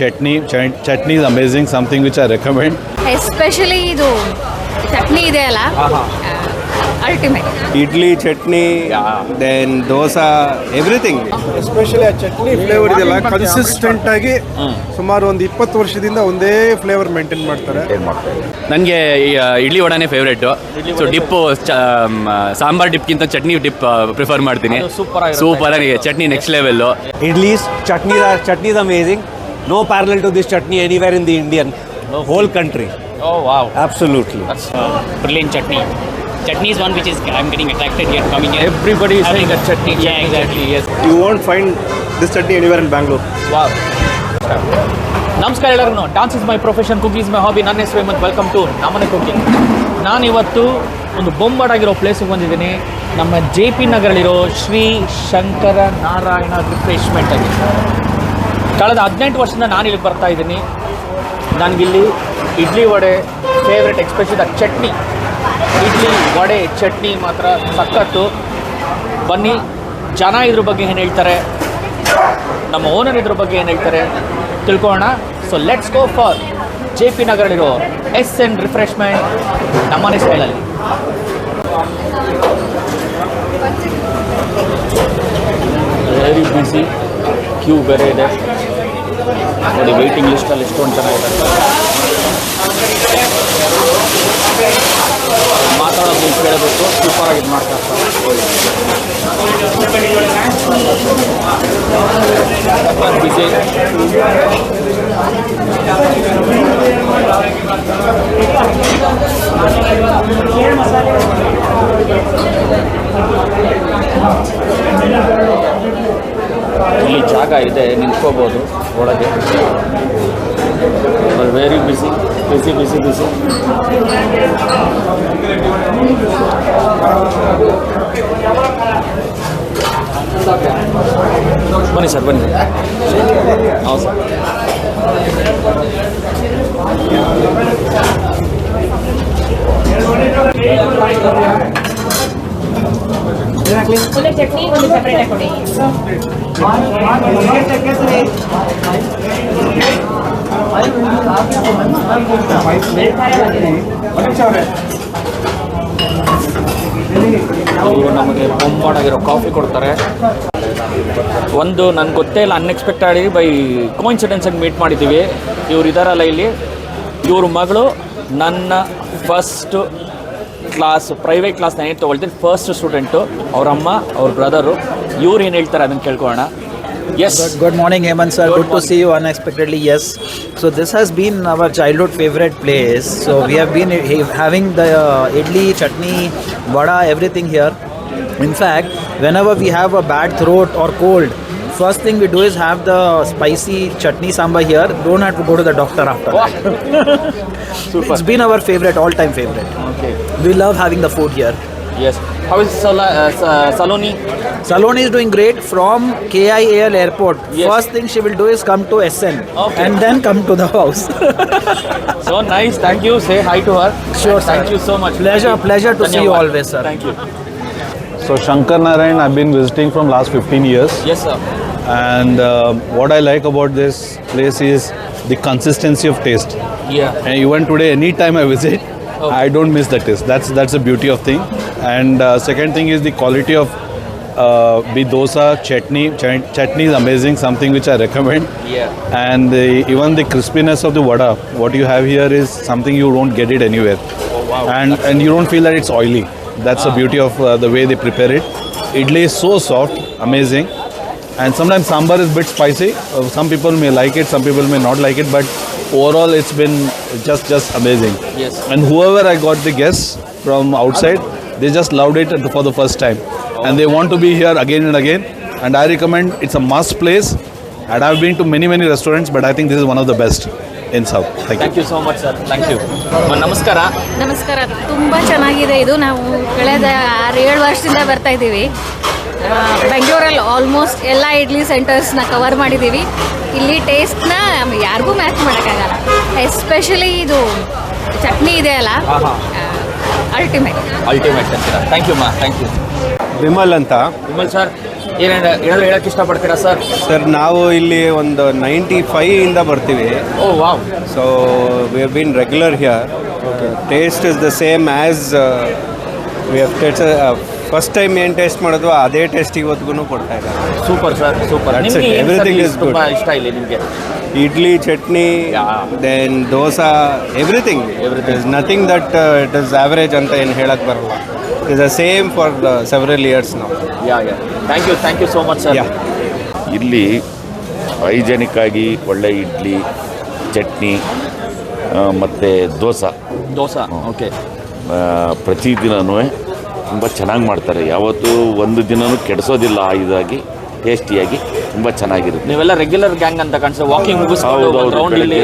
Chutney, chutney is amazing something which I recommend. Especially ಇದು ಚಟ್ನಿ ಇದೆ ಅಲ್ಲ? Ultimate idli chutney then dosa everything especially ಆ chutney flavour ಇದೆಯಲ್ಲ consistent ಆಗಿ ಸುಮಾರು ಒಂದು ಇಪ್ಪತ್ತು ವರ್ಷದಿಂದ ಒಂದೇ ಫ್ಲೇವರ್ ಮೇಂಟೈನ್ ಮಾಡ್ತಾರೆ. ನನಗೆ ಇಡ್ಲಿ ವಡಾನೇ ಫೇವ್ರೇಟು ಸೊ ಡಿಪ್ ಸಾಂಬಾರ್ ಡಿಪ್ಗಿಂತ ಚಟ್ನಿ ಡಿಪ್ ಪ್ರಿಫರ್ ಮಾಡ್ತೀನಿ. ಸೂಪರ್ ಆಗಿ chutney next level idli chutney chutney chutney is amazing. No parallel to this chutney anywhere in the Indian whole country. Oh wow, Absolutely. brilliant chutney. Chutney is one which is I'm getting attracted here coming here. Everybody is Having saying that chutney, Yeah, exactly. Yes. You won't find this chutney anywhere in Bangalore. Wow. ನಮಸ್ಕಾರ ಎಲ್ಲರಿಗೂ dance is my profession cook is my hobby ನನ್ನ ಹೆಸರು Hemanth welcome to ನಮ್ಮನೆ cooking ನಾನಿವತ್ತು ಒಂದು ಬೊಂಬಾಡಾಗಿರೋ ಪ್ಲೇಸಿಗೆ ಬಂದಿದ್ದೀನಿ ನಮ್ಮ ಜೆ ಪಿ ನಗರಲ್ಲಿರೋ ಶ್ರೀ ಶಂಕರ ನಾರಾಯಣ ರಿಫ್ರೆಶ್ಮೆಂಟ್ ಅಲ್ಲಿ ಕಳೆದ ಹದಿನೆಂಟು ವರ್ಷದಿಂದ ನಾನು ಇಲ್ಲಿಗೆ ಬರ್ತಾ ಇದ್ದೀನಿ. ನನಗಿಲ್ಲಿ ಇಡ್ಲಿ ವಡೆ ಫೇವ್ರೆಟ್ ಎಕ್ಸ್ಪೆಷಲಿ ಚಟ್ನಿ. ಇಡ್ಲಿ, ವಡೆ, ಚಟ್ನಿ ಮಾತ್ರ ಸಕ್ಕತ್ತು ಬನ್ನಿ, ಜನ ಇದ್ರ ಬಗ್ಗೆ ಏನು ಹೇಳ್ತಾರೆ? ನಮ್ಮ ಓನರ್ ಇದ್ರ ಬಗ್ಗೆ ಏನು ಹೇಳ್ತಾರೆ? ತಿಳ್ಕೊಳ್ಳೋಣ. So let's go for J P ನಗರಲ್ಲಿರೋ S N refreshment ನಮ್ಮನೆ ಸ್ಟೈಲಲ್ಲಿ ವೆರಿ ಬ್ಯುಸಿ ಕ್ಯೂ ಬೇರೆ ಇದೆ. ನೋಡಿ ವೆಯ್ಟಿಂಗ್ ಲಿಸ್ಟಲ್ಲಿ ಎಷ್ಟೊಂದು ಜನ ಇದ್ದಾರೆ ಮಾತಾಡೋದು ನೀವು ಕೇಳಬೇಕು ಸೂಪರಾಗಿ ಇದು ಮಾಡ್ತಾ ಇರ್ತಾರೆ. ಬಿಸಿ ಇಲ್ಲಿ ಜಾಗ ಇದೆ, ನಿಂತ್ಕೋಬೋದು ಒಳಗೆ. ವೆರಿ ಬಿಸಿ ಬಿಸಿ ಬಿಸಿ ಬಿಸಿ ಬನ್ನಿ ಸರ್, ಬನ್ನಿ. ಹೌದು ಸರ್. ಒಂದು ಚಟ್ನಿ ಒಂದು ಸೆಪರೇಟ್ ಅವರು ನಮಗೆ ಕಾಫಿ ಕೊಡ್ತಾರೆ. ಒಂದು ನನಗೆ ಗೊತ್ತೇ ಇಲ್ಲ ಅನ್ಎಕ್ಸ್ಪೆಕ್ಟ್ ಆಗಿ ಬೈ ಕೋಇನ್ಸಿಡೆನ್ಸಾಗಿ ಮೀಟ್ ಮಾಡಿದ್ದೀವಿ. ಇವ್ರು ಇದಾರಲ್ಲ ಇಲ್ಲಿ. ಇವ್ರ ಮಗಳು ನನ್ನ first ಕ್ಲಾಸ್ ಪ್ರೈವೇಟ್ ಕ್ಲಾಸ್ ನಾನು ಏನು ತೊಗೊಳ್ತೀನಿ ಫಸ್ಟ್ ಸ್ಟೂಡೆಂಟು ಅವ್ರ ಅಮ್ಮ ಅವ್ರ ಬ್ರದರು ಇವ್ರು ಏನು ಹೇಳ್ತಾರೆ ಅದನ್ನು ಕೇಳ್ಕೊಳ್ಳೋಣ yes Good morning, Hemant sir. Good to see you unexpectedly. Yes. So this has been our childhood favorite place. So we have been ha- having the uh, idli, chutney, vada, everything here. In fact, whenever we have a bad throat or cold, first thing we do is have the spicy chutney sambar here. Don't have to go to the doctor after that. it's been our favorite, all-time favorite. Okay. We love having the food here. Yes. How is Sal uh, uh, Saloni? Saloni is doing great from KIAL airport. Yes. First thing she will do is come to SN okay. and then come to the house. so nice. Thank you. Say hi to her. Sure. Thank you so much. Pleasure. Pleasure to see you always, sir. Thank you. So Shankar Narayan, I've been visiting from last 15 years. Yes, sir. And uh, what I like about this place is the consistency of taste. Yeah. And even today, anytime I visit, okay. I don't miss the taste. That's that's the beauty of thing. And uh, second thing is the quality of uh, the dosa chutney. Chutney is amazing. Something which I recommend. Yeah. And the, even the crispiness of the vada. What you have here is something you don't get it anywhere. Oh wow. And that's and you don't feel that it's oily. That's the beauty of uh, the way they prepare it. Idli is so soft, amazing. And sometimes sambar is a bit spicy. Uh, some people may like it, some people may not like it, but overall it's been just just amazing. Yes. And whoever I got the guests from outside, they just loved it for the first time, and they want to be here again and again. And I recommend it's a must place. And I've been to many many restaurants, but I think this is one of the best in south. Thank you. Thank you so much sir thank you ನಮಸ್ಕಾರ. ನಮಸ್ಕಾರ. ತುಂಬ ಚೆನ್ನಾಗಿದೆ ಇದು. ನಾವು ಕಳೆದ ಆರು ಏಳು ವರ್ಷದಿಂದ ಬರ್ತಾ ಇದ್ದೀವಿ. ಬೆಂಗಳೂರಲ್ಲಿ ಆಲ್ಮೋಸ್ಟ್ ಎಲ್ಲ ಇಡ್ಲಿ ಸೆಂಟರ್ಸ್ನ ಕವರ್ ಮಾಡಿದ್ದೀವಿ. ಇಲ್ಲಿ ಟೇಸ್ಟ್ನ ಯಾರಿಗೂ ಮ್ಯಾಚ್ ಮಾಡೋಕ್ಕಾಗಲ್ಲ. ಎಸ್ಪೆಷಲಿ ಇದು ಚಟ್ನಿ ಇದೆ ಅಲ್ಲ? ಅಲ್ಟಿಮೇಟ್ ಅಲ್ಟಿಮೇಟ್ ಅಂತೀರಾ? ಥ್ಯಾಂಕ್ ಯು ಮಾ ಥ್ಯಾಂಕ್ ಯು ವಿಮಲ್ ಅಂತ. ವಿಮಲ್ ಸರ್ ಏನೇನು ಏನಾದ್ರು ಹೇಳಕ್ಕೆ ಇಷ್ಟಪಡ್ತೀರಾ ಸರ್? ಸರ್ ನಾವು ಇಲ್ಲಿ ಒಂದು ನೈಂಟಿ ಫೈವ್ ಇಂದ ಬರ್ತೀವಿ. ಓ wow. So we have been regular here taste is the same as we have taste first time ಏನು ಟೇಸ್ಟ್ ಮಾಡಿದ್ವು ಅದೇ ಟೇಸ್ಟ್ ಇವತ್ತಿಗೂ ಕೊಡ್ತಾ ಇದ್ದಾರೆ. Super sir super That's it. ಏನು Everything ಸರ್ is good. ತುಂಬಾ ಇಷ್ಟ ಇಲ್ಲಿ ನಿಮಗೆ? Idli chutney. Then dosa everything everything is nothing that it is average ಅಂತ ಏನು ಹೇಳಕ್ ಬರಲ್ಲ. Is the same for several years ನಾವು yeah yeah thank you thank you so much sir ಇಲ್ಲಿ ಹೈಜೆನಿಕ್ ಆಗಿ ಒಳ್ಳೆ ಇಡ್ಲಿ ಚಟ್ನಿ ಮತ್ತು ದೋಸೆ. ದೋಸೆ ಓಕೆ ಪ್ರತಿದಿನವೂ ತುಂಬ ಚೆನ್ನಾಗಿ ಮಾಡ್ತಾರೆ. ಯಾವತ್ತೂ ಒಂದು ದಿನವೂ ಕೆಡಿಸೋದಿಲ್ಲ ಇದಾಗಿ. ಟೇಸ್ಟಿಯಾಗಿ ತುಂಬ ಚೆನ್ನಾಗಿರುತ್ತೆ. ನೀವೆಲ್ಲ ರೆಗ್ಯುಲರ್ ಗ್ಯಾಂಗ್ ಅಂತ ಕಾಣಿಸ್ತದೆ ವಾಕಿಂಗ್ ಮುಗಿಸ್ಕೊಂಡು ಹೌದು, ಹೌದು, ರೌಂಡ್ ಇಲ್ಲಿ.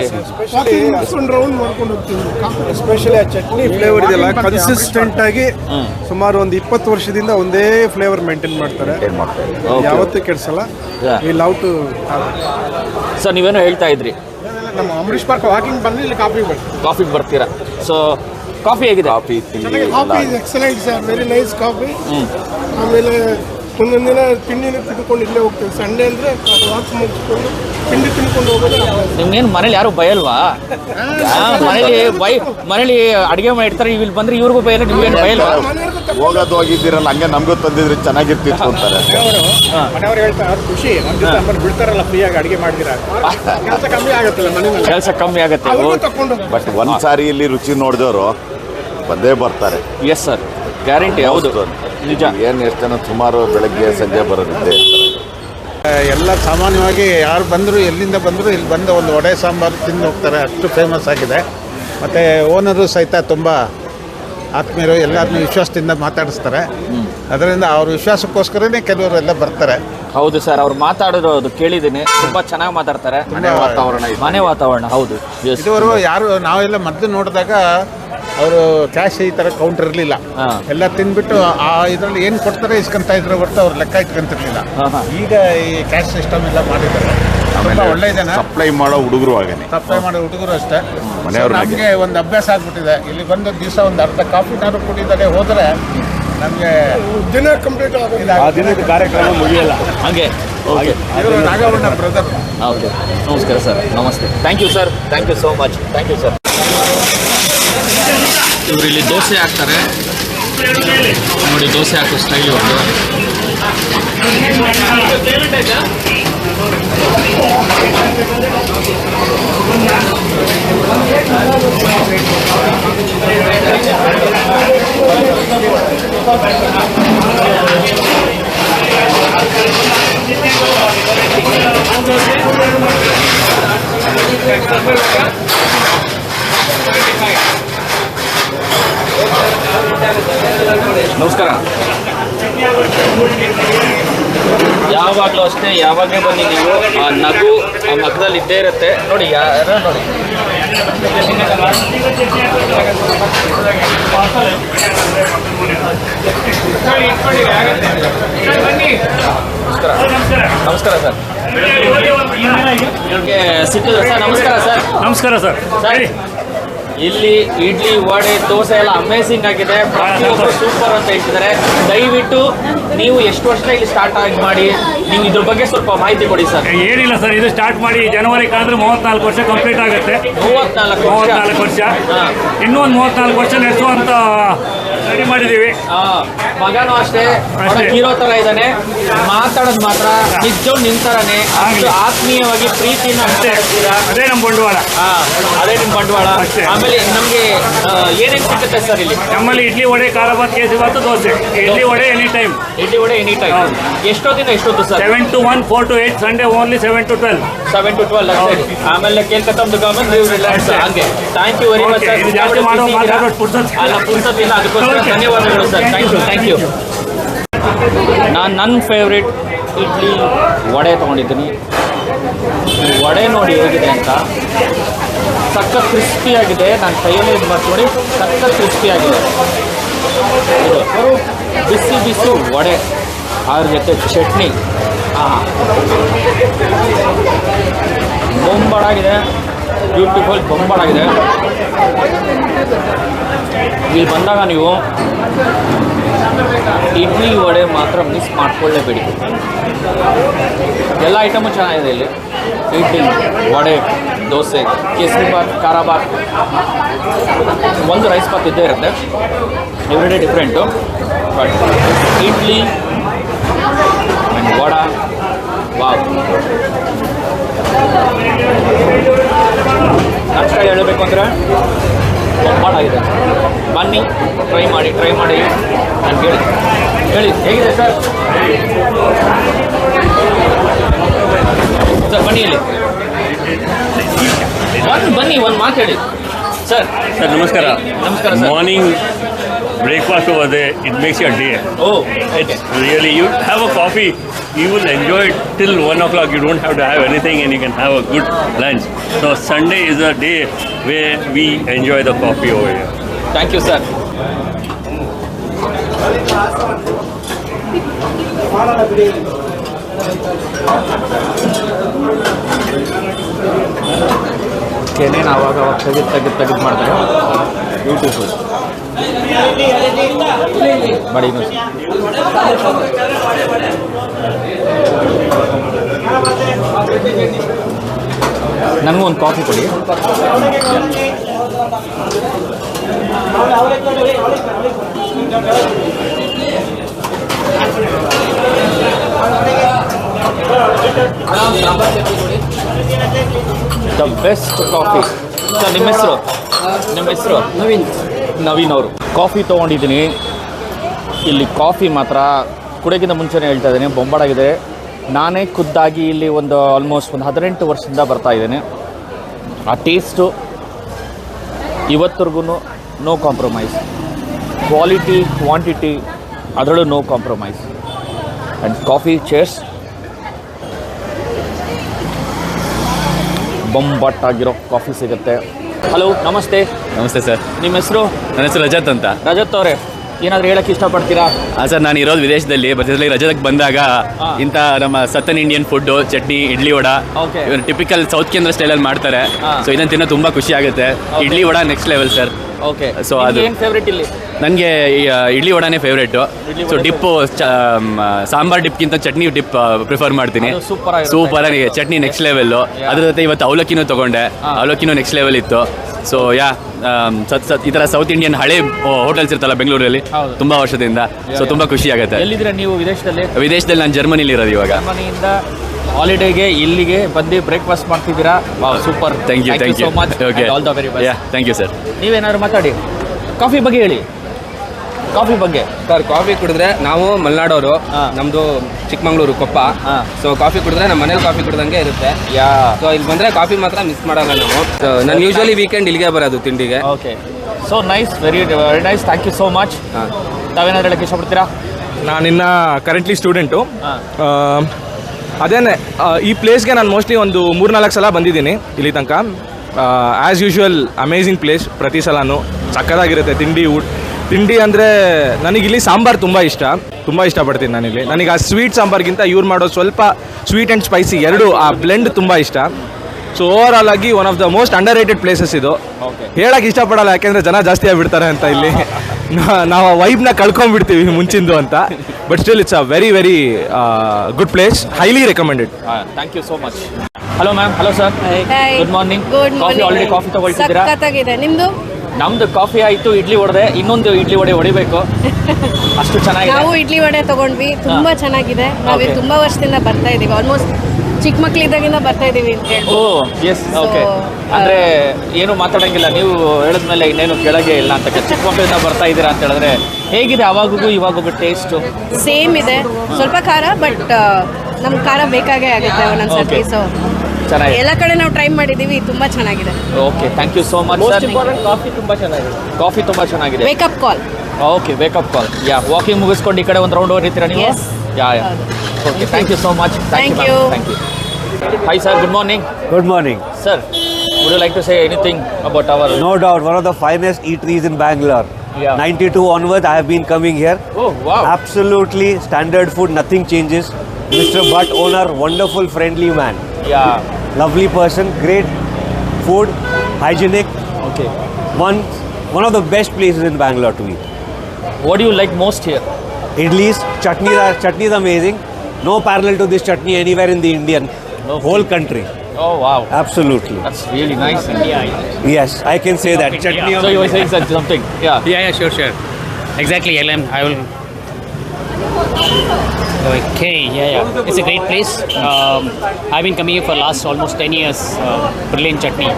ಎಸ್ಪೆಷಲಿ ಆ ಚಟ್ನಿ ಫ್ಲೇವರ್ ಇದೆಯಲ್ಲ ಕನ್ಸಿಸ್ಟೆಂಟ್ ಆಗಿ ಸುಮಾರು ಒಂದು ಇಪ್ಪತ್ತು ವರ್ಷದಿಂದ ಒಂದೇ ಫ್ಲೇವರ್ ಮೇಂಟೈನ್ ಮಾಡ್ತಾರೆ. ಏನು ಯಾವತ್ತೂ ಕೆಡ್ಸಲ್ಲ. Yeah. ಈ ಲವ್ ಟು ಸರ್ ನೀವೇನೋ ಹೇಳ್ತಾ ಇದ್ರಿ. ನಮ್ಮ ಅಮರೀಶ್ ಪಾರ್ಕ್ ವಾಕಿಂಗ್ ಬಂದ್ರೆ ಇಲ್ಲಿ ಕಾಫಿ ಬರ್ತೀವಿ. ಕಾಫಿಗೆ ಬರ್ತೀರಾ? ಸೊ ಕಾಫಿ ಹೇಗಿದೆ? ಕಾಫಿ ತಿಂಡಿ coffee is excellent sir very nice coffee ಆಮೇಲೆ ಒಂದೊಂದು ದಿನ ತಿಂಡಿನ ತಿನ್ಕೊಂಡು ಇಲ್ಲೇ ಹೋಗ್ತೀವಿ. ಸಂಡೇ ಅಂದರೆ ವಾಕ್ ಮುಗಿಸ್ಕೊಂಡು ತಿಂಡಿ ತಿನ್ಕೊಂಡು ಹೋಗೋದು ನಿಮ್ಗೇನು ಮನೇಲಿ ಯಾರು ಬಯಲ್ವಾ ಆ, ಮನೇಲಿ ಬೈ ಮನೇಲಿ ಅಡುಗೆ ಮಾಡಿರ್ತಾರೆ ಇಲ್ಲಿ ಬಂದ್ರೆ ಇವ್ರಿಗೂ ಬಯಲ್ ನಿಮ್ಗೇನು ಬಯಲ್ವಾ ಹೋಗೋದು ಹೋಗಿದ್ದೀರಲ್ಲ ಹಂಗೆ ನಮಗೂ ತಂದಿದ್ರೆ ಚೆನ್ನಾಗಿರ್ತಿತ್ತು ಅಂತಾರೆ. ಮನೆಯವ್ರು ಹೇಳ್ತಾರೆ ಅವ್ರು ಖುಷಿ ನಮ್ಮ ಜೊತೆ ಬಿಡ್ತಾರಲ್ಲ ಫ್ರೀಯಾಗಿ ಅಡಿಗೆ ಮಾಡ್ತೀರಾ? ಕೆಲಸ ಕಮ್ಮಿ ಆಗುತ್ತಲ್ಲ ಮನೆಯಲ್ಲಿ? ಕೆಲಸ ಕಮ್ಮಿ ಆಗುತ್ತೆ. ಬಟ್ ಒಂದು ಸಾರಿ ಇಲ್ಲಿ ರುಚಿ ನೋಡಿದವರು ಬಂದೇ ಬರ್ತಾರೆ. ಎಸ್ ಸರ್ ಗ್ಯಾರಂಟಿ ಹೌದು. ನಿಜ. ಏನು ಎಷ್ಟು ಜನ ಸುಮಾರು ಬೆಳಗ್ಗೆ ಸಂಜೆ ಬರೋದಿದ್ದೆ ಎಲ್ಲ ಸಾಮಾನ್ಯವಾಗಿ ಯಾರು ಬಂದರೂ ಎಲ್ಲಿಂದ ಬಂದರೂ ಇಲ್ಲಿ ಬಂದು ಒಂದು ವಡೆ ಸಾಂಬಾರು ತಿಂದು ಹೋಗ್ತಾರೆ. ಅಷ್ಟು ಫೇಮಸ್ ಆಗಿದೆ. ಮತ್ತು ಓನರು ಸಹಿತ ತುಂಬ ಆತ್ಮೀಯರು ಎಲ್ಲರನ್ನೂ ವಿಶ್ವಾಸದಿಂದ ಮಾತಾಡಿಸ್ತಾರೆ. ಅದರಿಂದ ಅವ್ರ ವಿಶ್ವಾಸಕ್ಕೋಸ್ಕರನೇ ಕೆಲವರು ಎಲ್ಲ ಬರ್ತಾರೆ. ಹೌದು ಸರ್ ಅವ್ರು ಮಾತಾಡಿರೋದು ಕೇಳಿದ್ದೀನಿ. ತುಂಬಾ ಚೆನ್ನಾಗಿ ಮಾತಾಡ್ತಾರೆ. ಮನೆ ವಾತಾವರಣ ಇದೆ. ಮನೆ ವಾತಾವರಣ ಹೌದು. ಎಸ್ ಇದುವರೆಗೂ ಯಾರು ನಾವೆಲ್ಲ ಮೊದಲು ನೋಡಿದಾಗ ಅವರು ಕ್ಯಾಶ್ ಈ ಥರ ಕೌಂಟರ್ ಇರಲಿಲ್ಲ. ಹಾ. ಎಲ್ಲ ತಿಂದ್ಬಿಟ್ಟು ಆ ಇದರಲ್ಲಿ ಏನು ಕೊಡ್ತಾರೆ ಇಸ್ಕೊಂತ ಇದ್ರೆ ಹೊರತು ಅವ್ರು ಲೆಕ್ಕ ಇಟ್ಕೊಂತಿರ್ಲಿಲ್ಲ. ಈಗ ಈ ಕ್ಯಾಶ್ ಸಿಸ್ಟಮ್ ಎಲ್ಲ ಮಾಡಿದ್ದಾರೆ. ಆಮೇಲೆ ಒಳ್ಳೆಯದೇನ ಸಪ್ಲೈ ಮಾಡೋ ಹುಡುಗರು ಹಾಗೆ ಸಪ್ಲೈ ಮಾಡೋ ಹುಡುಗರು ಅಷ್ಟೇ. ಮನೆಯವ್ರ ಹಾಗೆ. ನಮಗೆ ಒಂದು ಅಭ್ಯಾಸ ಆಗ್ಬಿಟ್ಟಿದೆ. ಇಲ್ಲಿ ಬಂದು ದಿವಸ ಒಂದು ಅರ್ಧ ಕಾಫಿನಾದ್ರು ಕುಡಿದರೆ ಹೋದರೆ ನಮಗೆ ದಿನ ಕಂಪ್ಲೀಟ್ ಆಗುತ್ತೆ. ದಿನದ ಕಾರ್ಯಕ್ರಮ ಮುಗಿಯಲ್ಲ. ಹಾಗೆ. ಓಕೆ ಬ್ರದರ್ ಹೌದು. ನಮಸ್ಕಾರ ಸರ್. ನಮಸ್ತೆ. Thank you sir thank you so much thank you sir ಇವರು ಇಲ್ಲಿ ದೋಸೆ ಹಾಕ್ತಾರೆ. ನೋಡಿ ದೋಸೆ ಹಾಕೋ ಸ್ಟೈಲ್ ಇವ್ರದ್ದು ನಮಸ್ಕಾರ ಯಾವಾಗಲೂ ಅಷ್ಟೇ ಯಾವಾಗಲೇ ಬನ್ನಿ ನೀವು. ಆ ನಗು ಆ ಮಗದಲ್ಲಿ ಇದ್ದೇ ಇರುತ್ತೆ. ನೋಡಿ ಯಾರ ನೋಡಿ. ನಮಸ್ಕಾರ ನಮಸ್ಕಾರ ಸರ್. ಸಿಕ್ಕಿದ್ರೆ ಸರ್ ನಮಸ್ಕಾರ ಸರ್. ನಮಸ್ಕಾರ ಸರ್. ಸರ್ ಇಲ್ಲಿ ಇಡ್ಲಿ ವಡೆ ದೋಸೆ ಎಲ್ಲ ಅಮೇಸಿಂಗ್ ಆಗಿದೆ. ಪ್ರತಿಯೊಬ್ಬರು ಸೂಪರ್ ಅಂತ ಹೇಳ್ತಿದ್ದಾರೆ. ದಯವಿಟ್ಟು ನೀವು ಎಷ್ಟು ವರ್ಷ ಇಲ್ಲಿ ಸ್ಟಾರ್ಟ್ ಆಗಿ ಮಾಡಿ ನೀವು ಇದ್ರ ಬಗ್ಗೆ ಸ್ವಲ್ಪ ಮಾಹಿತಿ ಕೊಡಿ ಸರ್. ಏನಿಲ್ಲ ಸರ್ ಇದು ಸ್ಟಾರ್ಟ್ ಮಾಡಿ ಜನವರಿ ಕಾದ್ರೆ ಮೂವತ್ನಾಲ್ಕು ವರ್ಷ ಕಂಪ್ಲೀಟ್ ಆಗುತ್ತೆ. ಮೂವತ್ನಾಲ್ಕು ಮೂವತ್ನಾಲ್ಕು ವರ್ಷ. ಇನ್ನೂ ಒಂದು ಮೂವತ್ನಾಲ್ಕು ವರ್ಷ ನಡೆಸುವಂತ ರೆಡಿ ಮಾಡಿದ್ದೀವಿ. ಮಗನೂ ಅಷ್ಟೇ. ಹೀರೋ ತರ ಇದ್ದಾನೆ. ಮಾತಾಡೋದ್ ಮಾತ್ರ ನಿಜವ್ ನಿಂತರನೆ ಅಷ್ಟು ಆತ್ಮೀಯವಾಗಿ ಮಾತಾಡ್ತೀರಾ? ಅದೇ ನಮ್ಮ ಬಂಡವಾಳ. ಅದೇ ನಿಮ್ ಬಂಡವಾಳ. ಆಮೇಲೆ ನಮ್ಗೆ ಏನೇನ್ ಸಿಗುತ್ತೆ ಸರ್ ಇಲ್ಲಿ? ನಮ್ಮಲ್ಲಿ ಇಡ್ಲಿ ವಡೆ ಕೇಸಿ kesaribath dosa. Idli vada any time idli vada any time. ಎಷ್ಟೊತ್ತಿಂದ ಎಷ್ಟೊತ್ತು sir? Seven to one four to eight Sunday only seven to twelve seven to twelve ಆಮೇಲೆ ಕೇಳ್ಕೊಂಡು ನೀವು. ಹಂಗೆ. Thank you very much sir ಅಲ್ಲ ಪುರ್ಸತ್ತಿಲ್ಲ ಅದಕ್ಕೋಸ್ಕರ. ಧನ್ಯವಾದಗಳು sir thank you thank you ನಾನು ನನ್ನ ಫೇವ್ರೇಟ್ ಇಡ್ಲಿ ವಡೆ ತೊಗೊಂಡಿದ್ದೀನಿ. ವಡೆ ನೋಡಿ ಹೇಗಿದೆ ಅಂತ. ಸಕ್ಕ ಕ್ರಿಸ್ಪಿಯಾಗಿದೆ ನಾನು ಕೈಯಲ್ಲಿ ಇದು ಮಾಡ್ಕೊಂಡು ಸಕ್ಕ ಕ್ರಿಸ್ಪಿಯಾಗಿದೆ ಬಿಸಿ ಬಿಸಿ ವಡೆ. ಅದ್ರ ಜೊತೆ ಚಟ್ನಿ. ಹಾಂ ಬೊಂಬಾಡಾಗಿದೆ ಬ್ಯೂಟಿಫುಲ್ ಬೊಂಬಾಡಾಗಿದೆ ಇಲ್ಲಿ ಬಂದಾಗ ನೀವು ಇಡ್ಲಿ ವಡೆ ಮಾತ್ರ ಮಿಸ್ ಮಾಡ್ಕೊಳ್ಳೇಬೇಡಿ. ಎಲ್ಲ ಐಟಮು ಚೆನ್ನಾಗಿದೆ ಇಲ್ಲಿ. ಇಡ್ಲಿ, ವಡೆ, ದೋಸೆ, ಕೇಸರಿ ಬಾತ್, ಖಾರ ಬಾತ್. ಒಂದು ರೈಸ್ ಬಾತ್ ಇದ್ದೇ ಇರುತ್ತೆ. Everyday different but idli and vada, wow. ಅಷ್ಟ ಹೇಳಬೇಕು ಅಂದರೆ ಬೊಂಬಾಟಾಗಿದೆ ಬನ್ನಿ ಟ್ರೈ ಮಾಡಿ ಟ್ರೈ ಮಾಡಿ ನಾನು ಹೇಳಿ. ಹೇಳಿ ಹೇಗಿದೆ ಸರ್ ಸರ್ ಬನ್ನಿ ಇಲ್ಲಿ. ಬನ್ನಿ ಒಂದು ಮಾತು ಹೇಳಿ. ಸರ್ ಸರ್ ನಮಸ್ಕಾರ. ನಮಸ್ಕಾರ sir morning Breakfast over there it makes your day oh It's really, you have a coffee, you will enjoy it till 1 o'clock. You don't have to have anything and you can have a good lunch. So, Sunday is a day where we enjoy the coffee over here. Thank you sir ಕೆನೆನ ಅವಾಗ ಅವಾಗ ತೆಗೆದು ತೆಗೆದು ತೆಗೆದು ಮಾಡ್ತಾರೆ beautiful ಮಾಡಿ ಇನ್ನೊಂದು ಸ್ವಲ್ಪ. ನನಗೂ ಒಂದು ಕಾಫಿ ಕೊಡಿ ದ ಬೆಸ್ಟ್ ಕಾಫಿ ಸರ್ ನಿಮ್ಮ ಹೆಸರು ನಿಮ್ಮ ಹೆಸರು ನವೀನ್ ನವೀನ್ ಅವರು ಕಾಫಿ ತೊಗೊಂಡಿದ್ದೀನಿ. ಇಲ್ಲಿ ಕಾಫಿ ಮಾತ್ರ. ಕುಡಿಯೋಕ್ಕಿಂತ ಮುಂಚೆನೇ ಹೇಳ್ತಾ ಇದ್ದೀನಿ. ಬೊಂಬಾಡಾಗಿದೆ ನಾನೇ ಖುದ್ದಾಗಿ ಇಲ್ಲಿ ಒಂದು ಆಲ್ಮೋಸ್ಟ್ ಒಂದು ಹದಿನೆಂಟು ವರ್ಷದಿಂದ ಬರ್ತಾ ಇದ್ದೀನಿ. ಆ ಟೇಸ್ಟು ಇವತ್ತರೆಗೂ ನೋ ಕಾಂಪ್ರಮೈಸ್ ಕ್ವಾಲಿಟಿ ಕ್ವಾಂಟಿಟಿ ಅದರಲ್ಲೂ no compromise and coffee chairs ಬೊಂಬಟ್ಟಾಗಿರೋ coffee ಸಿಗುತ್ತೆ. ಹಲೋ ನಮಸ್ತೆ. ನಮಸ್ತೆ ಸರ್. ನಿಮ್ಮ ಹೆಸರು? ನನ್ನ ಹೆಸರು ರಜತ್ ಅಂತ. ರಜತ್ ಅವರೇ. ಏನಾದರೂ ಹೇಳಕ್ಕೆ ಇಷ್ಟಪಡ್ತೀರಾ? ಪಡ್ತೀರಾ ಸರ್ ನಾನು ಇರೋದು ವಿದೇಶದಲ್ಲಿ ಬರ್ತಿದ್ದಲ್ಲಿ ರಜದಕ್ಕೆ ಬಂದಾಗ ಇಂತ ಇಂಥ ನಮ್ಮ southern Indian food chutney idli vada Okay. ಇವರು ಟಿಪಿಕಲ್ ಸೌತ್ ಕೇಂದ್ರ ಸ್ಟೈಲಲ್ಲಿ ಮಾಡ್ತಾರೆ. ಸೊ ಇದನ್ನ ತಿನ್ನೋ ತುಂಬಾ ಖುಷಿ ಆಗುತ್ತೆ. Idli vada next level sir okay So ಅದು- ಏನು ಫೇವ್ರೇಟ್ ಇಲ್ಲಿ? ನನಗೆ idli ವಡಾನೇ favourite idli so vada dip sambar ಡಿಪ್ಗಿಂತ chutney dip prefer ಮಾಡ್ತೀನಿ. ಅದು super ಆಗಿರುತ್ತೆ. ಸೂಪರ್ ಆಗಿ ಚಟ್ನಿ ನೆಕ್ಸ್ಟ್ ಲೆವೆಲ್ ಅದ್ರ ಜೊತೆ ಇವತ್ತು ಅವಲಕ್ಕಿನೂ ತಗೊಂಡೆ. ಅವಲಕ್ಕಿನೂ ನೆಕ್ಸ್ಟ್ ಲೆವೆಲ್ ಇತ್ತು. ಸೊ ಯಾ ಸತ್ ಸತ್ ಈ ಥರ ಸೌತ್ ಇಂಡಿಯನ್ ಹಳೆ ಹೋಟೆಲ್ಸ್ ಇರ್ತಲ್ಲ ಬೆಂಗಳೂರಲ್ಲಿ ಹೌದು. ತುಂಬ ವರ್ಷದಿಂದ. ಸೊ ತುಂಬ ಖುಷಿ ಆಗುತ್ತೆ. ಎಲ್ಲಿದ್ದೀರಾ ನೀವು ವಿದೇಶದಲ್ಲಿ? ವಿದೇಶದಲ್ಲಿ ನಾನು ಜರ್ಮನಿಲಿ ಇರೋದು ಇವಾಗ. ಮನೆಯಿಂದ ಹಾಲಿಡೇಗೆ ಇಲ್ಲಿಗೆ ಬಂದು ಬ್ರೇಕ್ಫಾಸ್ಟ್ ಮಾಡ್ತಿದ್ದೀರಾ? Super thank you thank you so much okay all the very yeah best thank you sir ನೀವೇನಾದ್ರು ಮಾತಾಡಿ. ಕಾಫಿ ಬಗ್ಗೆ ಹೇಳಿ. ಕಾಫಿ ಬಗ್ಗೆ. ಸರ್ ಕಾಫಿ ಕುಡಿದ್ರೆ ನಾವು ಮಲೆನಾಡೋರು. ನಮ್ದು ಚಿಕ್ಕಮಂಗ್ಳೂರು ಕೊಪ್ಪ. ಹಾ. ಸೊ ಕಾಫಿ ಕುಡಿದ್ರೆ ನಮ್ಮ ಮನೇಲಿ ಕಾಫಿ ಕುಡ್ದಂಗೆ ಇರುತ್ತೆ. ಯಾ. ಸೊ ಇಲ್ಲಿ ಬಂದ್ರೆ ಕಾಫಿ ಮಾತ್ರ ಮಿಸ್ ಮಾಡಲ್ಲ ನಾವು. ನಾನು ಯೂಶಲಿ ವೀಕೆಂಡ್ ಇಲ್ಲಿಗೆ ಬರೋದು ತಿಂಡಿಗೆ. Okay so nice very very nice thank you so much ಹಾಂ. ತಾವೇನಾದ್ರು ಹೇಳಕ್ಕೆ ಇಷ್ಟಪಡ್ತೀರಾ? ನಾನಿನ್ನ ಕರೆಂಟ್ಲಿ ಸ್ಟೂಡೆಂಟು ಹಾಂ. ಅದೇನೆ ಆ, ಈ ಪ್ಲೇಸ್ಗೆ ನಾನು ಮೋಸ್ಟ್ಲಿ ಒಂದು ಮೂರ್ನಾಲ್ಕು ಸಲ ಬಂದಿದ್ದೀನಿ ಇಲ್ಲಿ ತನಕ. ಆ್ಯಸ್ ಯೂಶುವಲ್ ಅಮೇಝಿಂಗ್ ಪ್ಲೇಸ್ ಪ್ರತಿ ಸಲನೂ. ಸಕ್ಕತ್ತಾಗಿರುತ್ತೆ ತಿಂಡಿ ಊಟ. ತಿಂಡಿ ಅಂದರೆ ನನಗಿಲ್ಲಿ ಸಾಂಬಾರು ತುಂಬ ಇಷ್ಟ. ತುಂಬ ಇಷ್ಟಪಡ್ತೀನಿ ನಾನಿಲ್ಲಿ. ನನಗೆ ಆ ಸ್ವೀಟ್ ಸಾಂಬಾರ್ಗಿಂತ ಇವ್ರು ಮಾಡೋ ಸ್ವಲ್ಪ ಸ್ವೀಟ್ ಆ್ಯಂಡ್ ಸ್ಪೈಸಿ ಎರಡು ಆ ಬ್ಲೆಂಡ್ ತುಂಬ ಇಷ್ಟ. ಸೊ ಓವರ್ ಆಲ್ ಆಗಿ one of the most underrated places ಇದು. ಹೇಳಕ್ಕೆ ಇಷ್ಟಪಡಲ್ಲ ಯಾಕೆಂದರೆ ಜನ ಜಾಸ್ತಿ ಆಗಿಬಿಡ್ತಾರೆ ಅಂತ ಇಲ್ಲಿ. ನಾವು ಆ ವೈಬ್ನ ಕಳ್ಕೊಂಡ್ಬಿಡ್ತೀವಿ ಮುಂಚಿಂದು ಅಂತ. But still it's a very very good place highly recommended thank you so much hello ma'am hello sir good morning good coffee already coffee ತಗೊಳ್ತಿದ್ದೀರಾ? ಸಖತ್ತಾಗಿದೆ. ನಿಮ್ದು ಕಾಫಿ ಆಯ್ತು ಇಡ್ಲಿ ಹೊಡೆದೆ ಇನ್ನೊಂದು ಇಡ್ಲಿ ವಡೆ ಹೊಡಿಬೇಕು. ಅಷ್ಟು ಚೆನ್ನಾಗಿದೆ. ನಾವು ಇಡ್ಲಿ ವಡೆ ತಗೊಂಡ್ವಿ ತುಂಬಾ ಚೆನ್ನಾಗಿದೆ. ನಾವೇ Okay. ತುಂಬಾ ವರ್ಷದಿಂದ ಬರ್ತಾ ಇದೀವಿ ಆಲ್ಮೋಸ್ಟ್ ಚಿಕ್ಕ ಮಕ್ಳಿದ್ದಾಗಿಂದ ಬರ್ತಾ ಇದೀವಿ ಅಂತ ಓ ಎಸ್ So, ಓಕೆ ಅಂದ್ರೆ ಏನು ಮಾತಾಡಂಗಿಲ್ಲ ನೀವು ಹೇಳಿದ್ಮೇಲೆ ಇನ್ನೇನು ಕೆಳಗೆ ಇಲ್ಲ ಅಂತ ಚಿಕ್ಕ ಮಕ್ಕಳಿಂದ ಬರ್ತಾ ಇದ್ದೀರಾ ಅಂತ ಹೇಳಿದ್ರೆ ಹೇಗಿದೆ ಅವಾಗೂ ಇವಾಗೂ ಟೇಸ್ಟು ಸೇಮ್ ಇದೆ. ಸ್ವಲ್ಪ ಖಾರ ಬಟ್ ನಮ್ಗೆ ಖಾರ ಬೇಕಾಗೇ ಆಗುತ್ತೆ ಒಂದೊಂದ್ಸರ್ತಿ Okay. ಸೊ ಚೆನ್ನಾಗಿದೆ ಎಲ್ಲ ಕಡೆ ನಾವು ಟ್ರೈ ಮಾಡಿದೀವಿ ತುಂಬಾ ಚೆನ್ನಾಗಿದೆ okay thank you so much sir coffee ತುಂಬ ಚೆನ್ನಾಗಿದೆ ಕಾಫಿ ತುಂಬ ಚೆನ್ನಾಗಿದೆ wake up call okay wake up call yeah walking ಮುಗಿಸ್ಕೊಂಡು ಈ ಕಡೆ ಒಂದು ರೌಂಡ್ ಹೊಡಿತೀರಾ ನೀವು Yes. ಯಾ ಯಾ ಹೌದು. Okay thank you so much Thank you. Thank you hi sir good morning Good morning. Sir would you like to say anything about our No doubt, one of the finest eateries in Bangalore. Yeah. 92 onwards, I have been coming here. Oh wow Absolutely standard food, nothing changes. Mr. Butt, owner, wonderful, friendly man. Yeah Lovely person, great food, hygienic. Okay. One, one of the best places in Bangalore to eat. What do you like most here? Idlis, chutneys are chutney is amazing. No parallel to this chutney anywhere in the Indian whole country. Oh wow. Absolutely. That's really nice. India. Yes, I can say that. Chutney. So you were saying something. Yeah. Yeah, yeah, sure, sure. Exactly, LM. I will. Okay, yeah, yeah. It's a great place. Um, I've been coming here for last almost 10 years. Uh, brilliant chutney.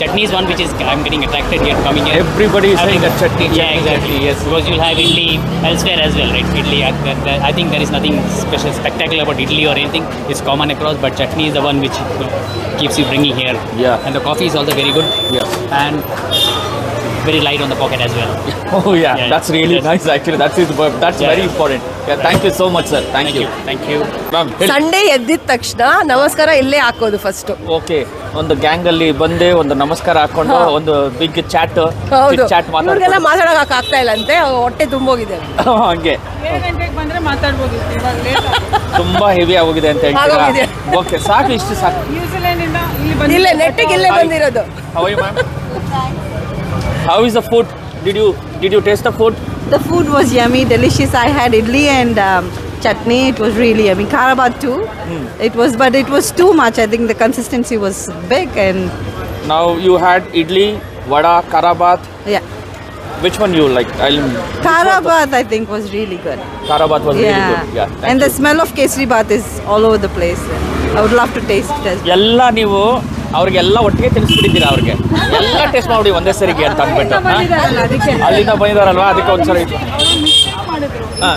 Chutney is one which is I'm getting attracted here coming here. Everybody is saying Having- that chutney, Yeah, chutney, exactly. chutney, Yes, because you'll have idli elsewhere as well, right? Idli. I, that, I think there is nothing special, spectacular about idli or anything. It's common across, but chutney is the one which keeps you bringing here. Yeah. And the coffee is also very good. Yeah. And very light on the pocket as well. Oh yeah, Yeah, that's really yes. nice actually. That's is that's Yeah, very yeah. important. Yeah, thank you so much, sir. Thank, you. Thank you. Sunday ಎದ್ದಿದ ತಕ್ಷಣ ನಮಸ್ಕಾರ ಇಲ್ಲೇ ಹಾಕೋದು first okay ಒಂದು gang ಅಲ್ಲಿ ಬಂದೆ ಒಂದು ನಮಸ್ಕಾರ ಹಾಕೊಂಡು ಒಂದು ಬಿಗ್ ಚಾಟ್ ಚಾಟ್ ಮಾತಾಡ್ಕೊಂಡು ಮಾತಾಡಕ್ ಆಗ್ತಾ ಇಲ್ಲ ಅಂತೆ ಹೊಟ್ಟೆ ತುಂಬೋಗಿದೆ ಹಂಗೆ ಬಂದ್ರೆ ತುಂಬಾ ಹೆವಿ ಆಗೋಗಿದೆ ಅಂತ. ಹೇಳ್ತೀರಾ ಓಕೆ ಸಾಕು ಇಷ್ಟು ಸಾಕು ನ್ಯೂಜಿಲೆಂಡ್ ಇಂದ ಇಲ್ಲೇ ನೆಟ್ಟಿಗೆ ಇಲ್ಲೇ ಬಂದಿರೋದು How are you, ma'am? How is the food? Did you did you taste the food? The food was yummy, delicious. I had idli and um, chutney. It was really yummy. Karabat too. It was, but it was too much. I think the consistency was big and Now you had idli, vada, karabat. yeah, Which one you like? I'll. Karabat I think was really good. Karabat was yeah. really good. Yeah. thank and the you. smell of kesri bath is all over the place. I would love to taste it as ಎಲ್ಲ ನೀವು ಅವ್ರಿಗೆಲ್ಲ ಒಟ್ಟಿಗೆ ತಿಳಿಸ್ಬಿಟ್ಟಿದ್ದೀರಾ ಅವ್ರಿಗೆ? ಎಲ್ಲ taste ಮಾಡಿ ಒಂದೇ ಸರಿಗೆ ಅಂತ ಅಂದ್ಬಿಟ್ಟು. ಅಲ್ಲಿಂದ ಬಂದಿದಾರಲ್ವಾ ಅದಕ್ಕೆ ಒಂದ್ಸರಿ ಹಾ.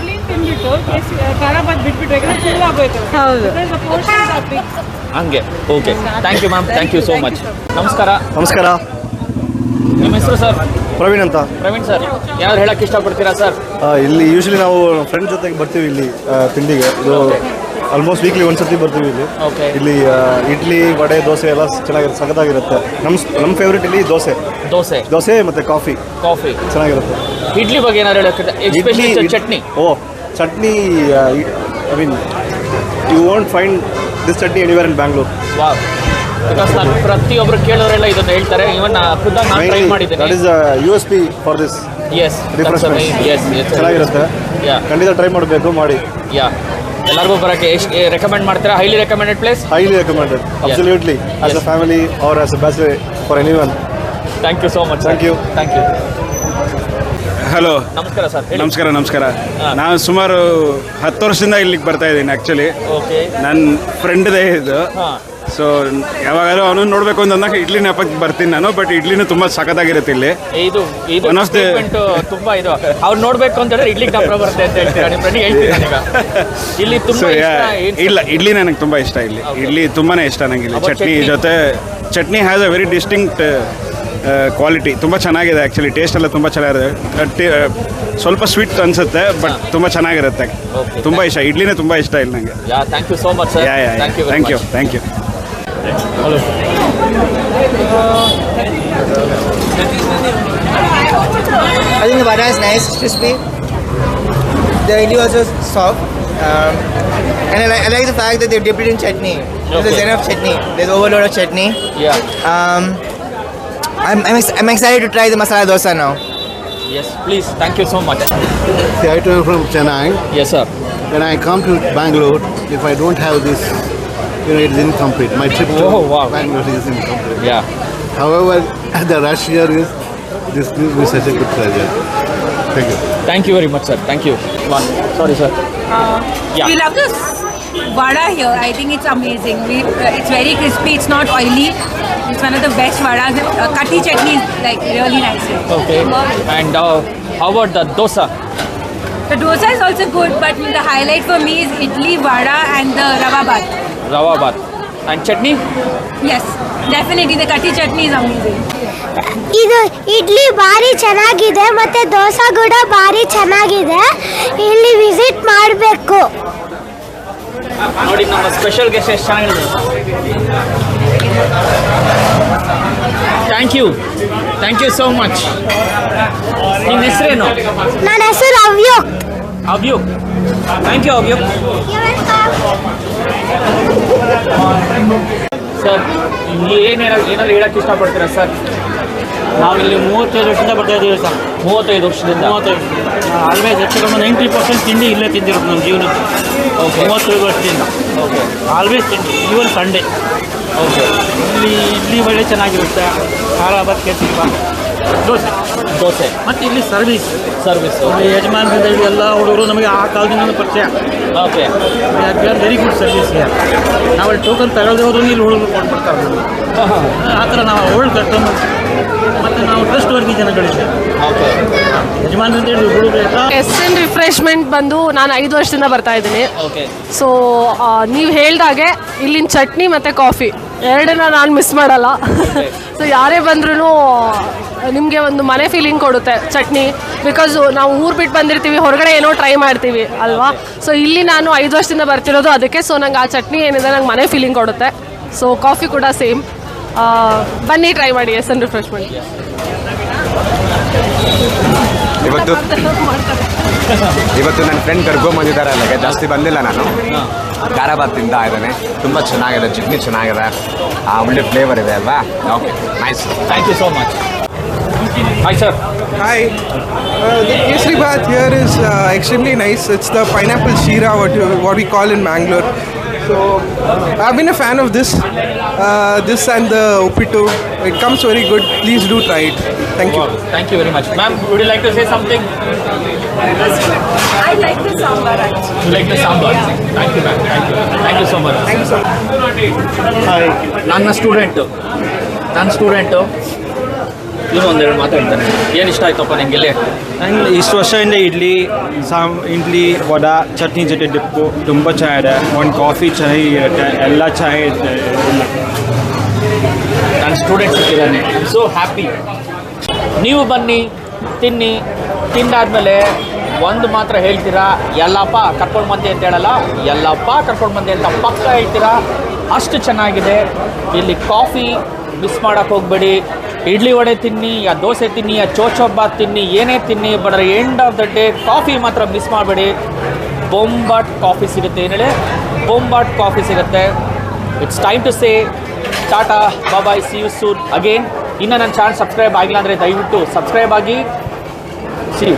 ಹಂಗೆ. Okay thank you ma'am thank you so much ನಮಸ್ಕಾರ. ನಮಸ್ಕಾರ. ನಿಮ್ಮ ಹೆಸರು ಸರ್ ಪ್ರವೀಣ್ ಅಂತ. ಪ್ರವೀಣ್ ಸರ್ ಯಾರು ಹೇಳಕ್ಕೆ ಇಷ್ಟಪಡ್ತೀರಾ ಸರ್ ಇಲ್ಲಿ ಯೂಶಲಿ ನಾವು ಫ್ರೆಂಡ್ ಜೊತೆಗೆ ಬರ್ತೀವಿ ಇಲ್ಲಿ ತಿಂಡಿಗೆ. ಇದು ಆಲ್ಮೋಸ್ಟ್ ವೀಕ್ಲಿ ಒಂದ್ಸತಿ ಬರ್ತೀವಿ ಇಲ್ಲಿ. ಇಲ್ಲಿ ಆ, ಇಡ್ಲಿ ವಡೆ ದೋಸೆ ಎಲ್ಲ ಚೆನ್ನಾಗಿರುತ್ತೆ ಸಖತ್ತಾಗಿರುತ್ತೆ. ನಮ್ಮ ನಮ್ಮ ಫೇವ್ರೇಟ್ ಇಲ್ಲಿ ದೋಸೆ. ದೋಸೆ. ದೋಸೆ ಮತ್ತೆ ಕಾಫಿ ಕಾಫಿ ಚೆನ್ನಾಗಿರುತ್ತೆ. ಇಡ್ಲಿ ಬಗ್ಗೆ ಏನಾದ್ರು ಹೇಳಕ್ಕೆ especially ಇಡ್- chutney. Oh chutney I mean you want find this chutney anywhere in Bangalore wow because ನಾನು ಪ್ರತಿಯೊಬ್ರು ಕೇಳೋರೆಲ್ಲ ಇದನ್ನ ಹೇಳ್ತಾರೆ. ಇವನ್ ಖುದ್ದಾಗಿ ನಾನು ಟ್ರೈ ದಟ್ ಮಾಡಿದ್ದೀನಿ. Is U S P for this S refreshment yes ಚೆನ್ನಾಗಿರುತ್ತೆ. ಯಾ ಖಂಡಿತ ಟ್ರೈ ಮಾಡಬೇಕು ಮಾಡಿ. ಯಾ ಎಲ್ಲರಿಗೂ ಬರೋಕ್ಕೆ ಎಷ್ಟು ರೆಕಮೆಂಡ್ ಮಾಡ್ತೀರಾ? Highly recommended place highly recommended. Absolutely. As a family or as a bachelor for one thank you so much thank you thank you hello ನಮಸ್ಕಾರ sir ನಮಸ್ಕಾರ ನಮಸ್ಕಾರ. ನಾನು ಸುಮಾರು ಹತ್ತು ವರ್ಷದಿಂದ ಇಲ್ಲಿಗೆ ಬರ್ತಾ ಇದ್ದೀನಿ ಆ್ಯಕ್ಚುಲಿ ಓಕೆ ನನ್ನ ಫ್ರೆಂಡ್ದೇ ಇದು. ಹಾಂ. ಸೊ ಯಾವಾಗಾದ್ರೂ ಅವನು ನೋಡಬೇಕು ಅಂತ ಅಂದಾಗ ಇಡ್ಲಿ ನೆಪಕ್ಕೆ ಬರ್ತೀನಿ ನಾನು ಬಟ್ ಇಡ್ಲಿನೂ ತುಂಬ ಸಖತ್ತಾಗಿರುತ್ತೆ ಇಲ್ಲಿ. ಇದು ಇದು One of the- statement ತುಂಬಾ ಇದು. ಅವ್ರು ನೋಡ್ಬೇಕು ಅಂತ ಹೇಳಿದ್ರೆ ಇಡ್ಲಿ ಡಬ್ರ ಬರುತ್ತೆ ಅಂತ ಹೇಳ್ತೀರಾ ನಿಮ್ಮ ಫ್ರೆಂಡ್ ಹೇಳ್ತೀನಿ ನಾನೀಗ ಇಲ್ಲಿ ಸೊ ತುಂಬಾ ಇಷ್ಟ ಏನ್ ಇಲ್ಲ ಇಡ್ಲಿ ನನಗೆ ತುಂಬ ಇಷ್ಟ ಇಲ್ಲಿ. ಇಡ್ಲಿ ತುಂಬಾನೇ ಇಷ್ಟ ನನಗೆ ಇಲ್ಲಿ. About ಚಟ್ನಿ? ಜೊತೆ chutney has a very distinct quality ತುಂಬ ಚೆನ್ನಾಗಿದೆ ಆ್ಯಕ್ಚುಲಿ ಟೇಸ್ಟ್ ಎಲ್ಲ ತುಂಬ ಚೆನ್ನಾಗಿದೆ. ಟಿ- ಸ್ವಲ್ಪ ಸ್ವೀಟ್ ಅನಿಸುತ್ತೆ ಬಟ್ ತುಂಬ ಚೆನ್ನಾಗಿರುತ್ತೆ. Okay, ತುಂಬ ಇಷ್ಟ. ಇಡ್ಲಿನೇ ತುಂಬ ಇಷ್ಟ ಇಲ್ಲಿ ನನಗೆ yeah thank you so much sir yeah yeah thank you thank you thank you hello I think the vada is nice, crispy. The idli also soft. Um, and I, li- I like the fact that they've dipped it in chutney. There's Okay. enough chutney. There's overload of chutney. Yeah. Um, I'm, I'm, ex- I'm excited to try the masala dosa now. Yes, please. Thank you so much. See, I come from Chennai. Yes, sir. When I come to Bangalore, if I don't have this, you know, it is incomplete. My trip to Oh, wow. Bangalore is incomplete. Yeah. However, the rush here is, this gives me such a good pleasure. Thank you. Thank you very much, sir. Thank you. One. Sorry, sir. Yeah. We love this vada here. I think it's amazing. We, uh, it's very crispy. It's not oily. It's one of the best vadas. Uh, kati chutney is like really nice. here. Okay. And uh, how about the dosa? The dosa is also good, but the highlight for me is idli, vada, and the rava bath. Rava bath. And chutney? Yes, definitely the kati chutney is amazing. ಇದು ಇಡ್ಲಿ ಭಾರಿ ಚೆನ್ನಾಗಿದೆ ಮತ್ತೆ ದೋಸೆ ಕೂಡ ಭಾರಿ ಚೆನ್ನಾಗಿದೆ. ಇಲ್ಲಿ visit ಮಾಡಬೇಕು. ನೋಡಿ ನಮ್ಮ ಸ್ಪೆಷಲ್ ಗೆಸ್ಟ್ ಎಷ್ಟು ಚೆನ್ನಾಗಿದೆ. Thank you thank you so much ನಿಮ್ಮ ಹೆಸರೇನು? ನನ್ನ ಹೆಸರು Avyok Abhiyuk thank you Abhiyuk sir ಏನು ಏನಾದ್ರು ಹೇಳಕ್ಕೆ ಇಷ್ಟಪಡ್ತೀರಾ ಸರ್ ನಾವಿಲ್ಲಿ ಮೂವತ್ತೈದು ವರ್ಷದಿಂದ ಬರ್ತಾ ಇದ್ದೀವಿ ಸರ್ ಮೂವತ್ತೈದು ವರ್ಷದಿಂದ. ಮೂವತ್ತೈದು. ಆಲ್ವೇಸ್ ಹೆಚ್ಚು ಕಡಿಮೆ ನೈಂಟಿ ಪರ್ಸೆಂಟ್ ತಿಂಡಿ ಇಲ್ಲೇ ತಿಂದಿರೋದು ನಮ್ಮ ಜೀವನಕ್ಕೆ. ಮೂವತ್ತೈದು ವರ್ಷದಿಂದ. ಓಕೆ ಆಲ್ವೇಸ್ ತಿಂಡಿ ಈವನ್ ಸಂಡೇ ಓಕೆ ಇಲ್ಲಿ ಇಡ್ಲಿ ಒಳ್ಳೆ ಚೆನ್ನಾಗಿರುತ್ತೆ. ಖಾರ ಬದಕೆ ತುಪ್ಪ ದೋಸೆ. ದೋಸೆ. ಮತ್ತು ಇಲ್ಲಿ ಸರ್ವಿಸ್. ಸರ್ವಿಸ್. ಇಲ್ಲಿ ಯಜಮಾನರಿಂದ ಹಿಡಿದು ಎಲ್ಲ ಹುಡುಗರು ನಮಗೆ ಆ ಕಾಲದಿಂದ ಪರಿಚಯ. ಓಕೆ. ವೆರಿ ಗುಡ್ ಸರ್ವಿಸ್ ನಾವು ಅಲ್ಲಿ ಟೋಕನ್ ತಗೊಳ್ಳದೆ ಹೋದ್ರೂ ಇಲ್ಲಿ ಹುಡುಗರು ಕೊಟ್ಬಿಡ್ತಾರೆ ಆ ಥರ ನಾವು ಓಲ್ಡ್ ಕಸ್ಟಮರ್ ಮತ್ತು ನಾವು ಟ್ರಸ್ಟ್ ವರ್ಗಿ ಯಜಮಾನರಿಂದ ಹಿಡಿದು ಎಸ್ ಎನ್ ರಿಫ್ರೆಶ್ಮೆಂಟ್ ಬಂದು ನಾನು ಐದು ವರ್ಷದಿಂದ ಬರ್ತಾ ಇದ್ದೀನಿ. ಓಕೆ ಸೊ ನೀವು ಹೇಳ್ದಾಗೆ ಇಲ್ಲಿನ ಚಟ್ನಿ ಮತ್ತು ಕಾಫಿ ಎರಡನ್ನ ನಾನು ಮಿಸ್ ಮಾಡಲ್ಲ. ಸೊ ಯಾರೇ ಬಂದ್ರೂ ನಿಮಗೆ ಒಂದು ಮನೆ ಫೀಲಿಂಗ್ ಕೊಡುತ್ತೆ ಚಟ್ನಿ. ಬಿಕಾಸ್ ನಾವು ಊರು ಬಿಟ್ಟು ಬಂದಿರ್ತೀವಿ ಹೊರಗಡೆ ಏನೋ ಟ್ರೈ ಮಾಡ್ತೀವಿ ಅಲ್ವಾ? ಸೊ ಇಲ್ಲಿ ನಾನು ಐದು ವರ್ಷದಿಂದ ಬರ್ತಿರೋದು ಅದಕ್ಕೆ. ಸೊ ನಂಗೆ ಆ ಚಟ್ನಿ ಏನಿದೆ ನಂಗೆ ಮನೆ ಫೀಲಿಂಗ್ ಕೊಡುತ್ತೆ. ಸೊ ಕಾಫಿ ಕೂಡ ಸೇಮ್ ಬನ್ನಿ ಟ್ರೈ ಮಾಡಿ ಎಸ್ ಎನ್ ರಿಫ್ರೆಶ್ಮೆಂಟ್ ಇವತ್ತು ಇವತ್ತು ನನ್ನ ಫ್ರೆಂಡ್ ಕರ್ಕೊಂಬಂದಿದ್ದಾರೆ ಅಲ್ಲಿಗೆ. ಜಾಸ್ತಿ ಬಂದಿಲ್ಲ ನಾನು. ಖಾರಾಬಾದ್ ತಿಂದ ಇದ್ದಾನೆ. ತುಂಬ ಚೆನ್ನಾಗಿದೆ ಚಟ್ನಿ ಚೆನ್ನಾಗಿದೆ. ಆ, ಒಳ್ಳೆ ಫ್ಲೇವರ್ ಇದೆ ಅಲ್ವಾ? Okay nice thank you so much hi sir Hi. Uh, the here Bath here is uh, extremely nice. It's the pineapple shira, what, you, what we call in Mangalore. So I've been a fan of this, uh, this and the Uppitu. It comes very good. Please do try it. Thank you. Thank you very much. Ma'am, would you like to say something? I like the sambar actually. You like the sambar? Thank you, ma'am. Thank you. Thank you so much. Thank you so much. Hi ನನ್ನ student ನನ್ನ student ಇವನು ಒಂದೆರಡು ಮಾತಾಡ್ತಾನೆ ಏನು ಇಷ್ಟ ಆಯ್ತಪ್ಪ ನಿಮಗೆ ಇಲ್ಲಿ? ನಂಗೆ ಇಷ್ಟು ವರ್ಷದಿಂದ ಇಡ್ಲಿ ಸಾಮ್ ಇಡ್ಲಿ ವಡ ಚಟ್ನಿ ಜೊತೆ ಡಿಪ್ಪು ತುಂಬ ಚೆನ್ನಾಗಿದೆ. ಒಂದು ಕಾಫಿ ಚೆನ್ನಾಗಿರುತ್ತೆ ಎಲ್ಲ ಚೆನ್ನಾಗಿರುತ್ತೆ ನನ್ನ ಸ್ಟೂಡೆಂಟ್ಸ್ ಇದ್ದಾನೆ ಸೊ ಹ್ಯಾಪಿ ನೀವು ಬನ್ನಿ ತಿನ್ನಿ. ತಿಂದಾದ್ಮೇಲೆ ಒಂದು ಮಾತ್ರ ಹೇಳ್ತೀರಾ? ಎಲ್ಲಪ್ಪ ಕರ್ಕೊಂಡು ಬಂದೆ ಅಂತ ಹೇಳಲ್ಲ. ಎಲ್ಲಪ್ಪ ಕರ್ಕೊಂಡು ಬಂದೆ ಅಂತ ಪಕ್ಕ ಹೇಳ್ತೀರಾ? ಅಷ್ಟು ಚೆನ್ನಾಗಿದೆ. ಇಲ್ಲಿ ಕಾಫಿ ಮಿಸ್ ಮಾಡೋಕ್ಕೆ ಹೋಗಬೇಡಿ. ಇಡ್ಲಿ ವಡೆ ತಿನ್ನಿ ಯಾ ದೋಸೆ ತಿನ್ನಿ ಯಾ ಚೋಚೊಬ್ಬಾತ್ ತಿನ್ನಿ, ಏನೇ ತಿನ್ನಿ but end of the day coffee ಮಾತ್ರ ಮಿಸ್ ಮಾಡಬೇಡಿ. ಬೊಂಬಾಟ್ ಕಾಫಿ ಸಿಗುತ್ತೆ, ಏನು ಹೇಳಿ? ಬೊಂಬಾಟ್ ಕಾಫಿ ಸಿಗುತ್ತೆ. It's time to say tata bye bye see you soon again ಇನ್ನು ನನ್ನ ಚಾನಲ್ ಸಬ್ಸ್ಕ್ರೈಬ್ ಆಗಿಲ್ಲ ಅಂದರೆ ದಯವಿಟ್ಟು ಸಬ್ಸ್ಕ್ರೈಬ್ ಆಗಿ. ಸಿ